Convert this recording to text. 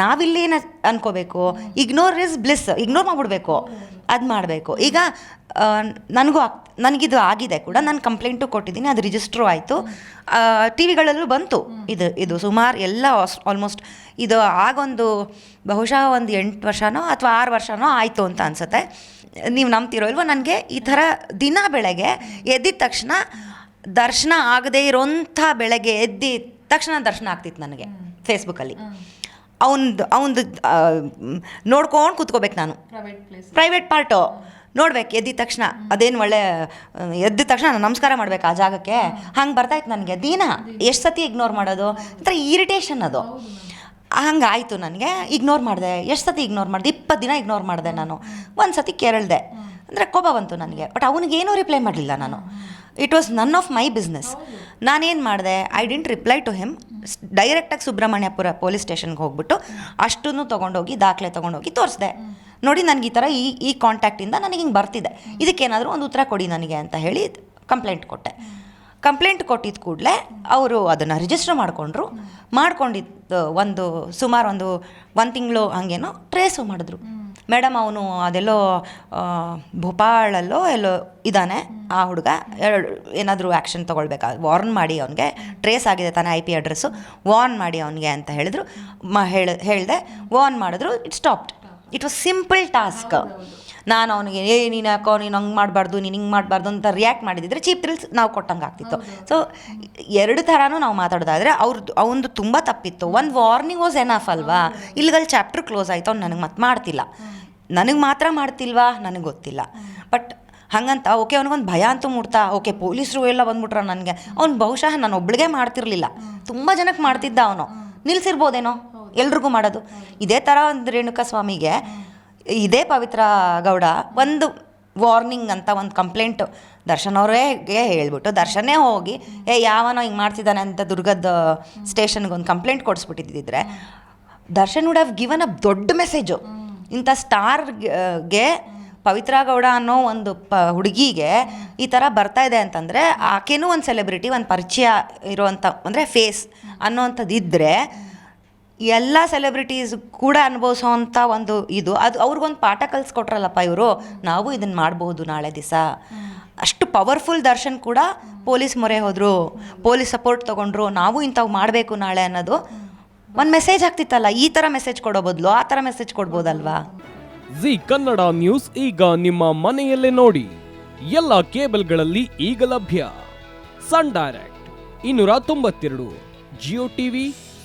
ನಾವಿಲ್ಲೇನು ಅನ್ಕೋಬೇಕು. Ignore is bliss ignore ಮಾಡ್ಬಿಡ್ಬೇಕು. ಅದು ಮಾಡಬೇಕು. ಈಗ ನನಗೂ ಆಗ್ ನನಗಿದು ಆಗಿದೆ ಕೂಡ. ನಾನು ಕಂಪ್ಲೇಂಟು ಕೊಟ್ಟಿದ್ದೀನಿ. ಅದು ರಿಜಿಸ್ಟ್ರು ಆಯಿತು. ಟಿ ವಿಗಳಲ್ಲೂ ಬಂತು. ಇದು ಇದು ಸುಮಾರು ಎಲ್ಲ ಆಲ್ಮೋಸ್ಟ್ ಇದು ಆಗೊಂದು ಬಹುಶಃ ಒಂದು ಎಂಟು ವರ್ಷನೋ ಅಥವಾ ಆರು ವರ್ಷನೋ ಆಯಿತು ಅಂತ ಅನಿಸುತ್ತೆ. ನೀವು ನಂಬ್ತಿರೋ ಇಲ್ವೋ ನನಗೆ ಈ ಥರ ದಿನ ಬೆಳಗ್ಗೆ ಎದ್ದಿದ ತಕ್ಷಣ ದರ್ಶನ ಆಗದೇ ಇರೋಂಥ ಬೆಳಗ್ಗೆ ಎದ್ದಿದ ತಕ್ಷಣ ದರ್ಶನ ಆಗ್ತಿತ್ತು ನನಗೆ ಫೇಸ್ಬುಕ್ಕಲ್ಲಿ ಅವನದು ಅವನದು ನೋಡ್ಕೊಂಡು ಕೂತ್ಕೋಬೇಕು ನಾನು. ಪ್ರೈವೇಟ್ ಪಾರ್ಟು ನೋಡ್ಬೇಕು ಎದ್ದಿದ ತಕ್ಷಣ. ಅದೇನು ಒಳ್ಳೆ ಎದ್ದ ಎದ್ದಿದ ತಕ್ಷಣ ನಾನು ನಮಸ್ಕಾರ ಮಾಡ್ಬೇಕು ಆ ಜಾಗಕ್ಕೆ. ಹಂಗೆ ಬರ್ತಾಯಿತ್ತು ನನಗೆ ದಿನ. ಎಷ್ಟು ಸತಿ ಇಗ್ನೋರ್ ಮಾಡೋದು? ಒಂಥರ ಇರಿಟೇಷನ್ ಅದು. ಹಂಗಾಯಿತು ನನಗೆ. ಇಗ್ನೋರ್ ಮಾಡಿದೆ. ಎಷ್ಟು ಸತಿ ಇಗ್ನೋರ್ ಮಾಡಿದೆ? ಇಪ್ಪತ್ತು ದಿನ ಇಗ್ನೋರ್ ಮಾಡಿದೆ ನಾನು. ಒಂದು ಸತಿ ಕೇರಳಿದೆ ಅಂದರೆ ಕೋಪ ಬಂತು ನನಗೆ. ಬಟ್ ಅವನಿಗೇನೂ ರಿಪ್ಲೈ ಮಾಡಲಿಲ್ಲ ನಾನು. It was none of my business ನಾನೇನು ಮಾಡಿದೆ I didn't reply to him ಡೈರೆಕ್ಟಾಗಿ ಸುಬ್ರಹ್ಮಣ್ಯಪುರ ಪೊಲೀಸ್ ಸ್ಟೇಷನ್ಗೆ ಹೋಗ್ಬಿಟ್ಟು ಅಷ್ಟನ್ನು ತೊಗೊಂಡೋಗಿ, ದಾಖಲೆ ತೊಗೊಂಡೋಗಿ ತೋರಿಸ್ದೆ. ನೋಡಿ ನನಗೆ ಈ ಥರ ಈ ಈ ಕಾಂಟ್ಯಾಕ್ಟಿಂದ ನನಗೆ ಹಿಂಗೆ ಬರ್ತಿದೆ. ಇದಕ್ಕೇನಾದರೂ ಒಂದು ಉತ್ತರ ಕೊಡಿ ನನಗೆ ಅಂತ ಹೇಳಿ ಕಂಪ್ಲೇಂಟ್ ಕೊಟ್ಟೆ. ಕಂಪ್ಲೇಂಟ್ ಕೊಟ್ಟಿದ್ದ ಕೂಡಲೇ ಅವರು ಅದನ್ನು ರಿಜಿಸ್ಟರ್ ಮಾಡಿಕೊಂಡ್ರು. ಮಾಡ್ಕೊಂಡಿದ್ದು ಒಂದು ಸುಮಾರು ಒಂದು ಒಂದು ತಿಂಗಳು ಹಾಗೇನೋ ಟ್ರೇಸು ಮಾಡಿದ್ರು. ಮೇಡಮ್ ಅವನು ಅದೆಲ್ಲೋ ಭೋಪಾಳಲ್ಲೋ ಎಲ್ಲೋ ಇದ್ದಾನೆ ಆ ಹುಡುಗ. ಎರಡು ಏನಾದರೂ ಆ್ಯಕ್ಷನ್ ತೊಗೊಳ್ಬೇಕಾ? ವಾರ್ನ್ ಮಾಡಿ ಅವನಿಗೆ. ಟ್ರೇಸ್ ಆಗಿದೆ ತಾನೆ ಐ ಪಿ ಅಡ್ರೆಸ್ಸು ವಾರ್ನ್ ಮಾಡಿ ಅವನಿಗೆ ಅಂತ ಹೇಳಿದ್ರು. ಮ ಹೇಳ ಹೇಳಿದೆ. ವಾರ್ನ್ ಮಾಡಿದ್ರು it stopped it was simple task ನಾನು ಅವನಿಗೆ ಏ ನೀನು ಯಾಕೋ ನೀನು ಹಂಗೆ ಮಾಡಬಾರ್ದು ನೀನು ಹಿಂಗೆ ಮಾಡಬಾರ್ದು ಅಂತ ರಿಯಾಕ್ಟ್ ಮಾಡಿದಿದ್ರೆ ಚೀಪ್ ಥ್ರಿಲ್ಸ್ ನಾವು ಕೊಟ್ಟಂಗೆ ಆಗ್ತಿತ್ತು. ಸೊ ಎರಡು ಥರನೂ ನಾವು ಮಾತಾಡೋದಾದರೆ ಅವ್ರದ್ದು ಅವನದು ತುಂಬ ತಪ್ಪಿತ್ತು. ಒಂದು ವಾರ್ನಿಂಗ್ ವಾಸ್ ಎನಫ್ ಅಲ್ವಾ? ಇಲ್ಲಿಗಲ್ಲಿ ಚಾಪ್ಟರ್ ಕ್ಲೋಸ್ ಆಯಿತು ಅವ್ನು ನನಗೆ ಮತ್ತೆ ಮಾಡ್ತಿಲ್ಲ. ನನಗೆ ಮಾತ್ರ ಮಾಡ್ತಿಲ್ವಾ? ನನಗೆ ಗೊತ್ತಿಲ್ಲ. ಬಟ್ ಹಂಗಂತ ಓಕೆ ಅವ್ನಿಗೊಂದು ಭಯ ಅಂತೂ ಮೂಡ್ತಾ. ಓಕೆ ಪೊಲೀಸರು ಎಲ್ಲ ಬಂದ್ಬಿಟ್ರ ನನಗೆ. ಅವ್ನು ಬಹುಶಃ ನಾನು ಒಬ್ಳಿಗೆ ಮಾಡ್ತಿರ್ಲಿಲ್ಲ. ತುಂಬ ಜನಕ್ಕೆ ಮಾಡ್ತಿದ್ದ ಅವನು. ನಿಲ್ಸಿರ್ಬೋದೇನೋ? ಎಲ್ರಿಗೂ ಮಾಡೋದು. ಇದೇ ಥರ ಒಂದು ರೇಣುಕಾ ಸ್ವಾಮಿಗೆ ಇದೇ ಪವಿತ್ರ ಗೌಡ ಒಂದು ವಾರ್ನಿಂಗ್ ಅಂತ ಒಂದು ಕಂಪ್ಲೇಂಟು ದರ್ಶನ್ ಅವರೇ ಹೇಳ್ಬಿಟ್ಟು ದರ್ಶನೇ ಹೋಗಿ, ಏ, ಯಾವನೋ ಹಿಂಗೆ ಮಾಡ್ತಿದ್ದಾನೆ ಅಂತ ದುರ್ಗದ ಸ್ಟೇಷನ್ಗೆ ಒಂದು complaint ಕೊಡಿಸ್ಬಿಟ್ಟಿದ್ದಿದ್ರೆ Darshan would have given a ದೊಡ್ಡ ಮೆಸೇಜು ಇಂಥ ಸ್ಟಾರ್ಗೆ ಪವಿತ್ರ ಗೌಡ ಅನ್ನೋ ಒಂದು ಪ, ಹುಡುಗಿಗೆ ಈ ಥರ ಬರ್ತಾ ಇದೆ ಅಂತಂದರೆ ಆಕೆನೂ ಒಂದು ಸೆಲೆಬ್ರಿಟಿ ಒಂದು ಪರಿಚಯ ಇರೋವಂಥ ಅಂದರೆ ಫೇಸ್ ಅನ್ನೋವಂಥದ್ದು ಇದ್ದರೆ ಎಲ್ಲ ಸೆಲೆಬ್ರಿಟೀಸ್ ಕೂಡ ಅನುಭವಿಸೋವಂಥ ಒಂದು ಇದು. ಅದು ಅವ್ರಿಗೊಂದು ಪಾಠ ಕಲಿಸ್ಕೊಟ್ರಲ್ಲಪ್ಪ ಇವರು. ನಾವು ಇದನ್ನು ಮಾಡ್ಬೋದು ನಾಳೆ ದಿವಸ. ಅಷ್ಟು ಪವರ್ಫುಲ್ ದರ್ಶನ್ ಕೂಡ ಪೊಲೀಸ್ ಮೊರೆ ಹೋದರು. ಪೊಲೀಸ್ ಸಪೋರ್ಟ್ ತೊಗೊಂಡ್ರು. ನಾವು ಇಂಥವು ಮಾಡಬೇಕು ನಾಳೆ ಅನ್ನೋದು ಒಂದು ಮೆಸೇಜ್ ಆಗ್ತಿತ್ತಲ್ಲ. ಈ ಥರ ಮೆಸೇಜ್ ಕೊಡೋ ಬದಲು ಆ ಥರ ಮೆಸೇಜ್ ಕೊಡ್ಬೋದಲ್ವಾ? ಜಿ ಕನ್ನಡ ನ್ಯೂಸ್ ಈಗ ನಿಮ್ಮ ಮನೆಯಲ್ಲೇ ನೋಡಿ. ಎಲ್ಲ ಕೇಬಲ್ಗಳಲ್ಲಿ ಈಗ ಲಭ್ಯ. ಸನ್ ಡೈರೆಕ್ಟ್ ಇನ್ನೂರ ತೊಂಬತ್ತೆರಡು. ಜಿಯೋ ಟಿವಿ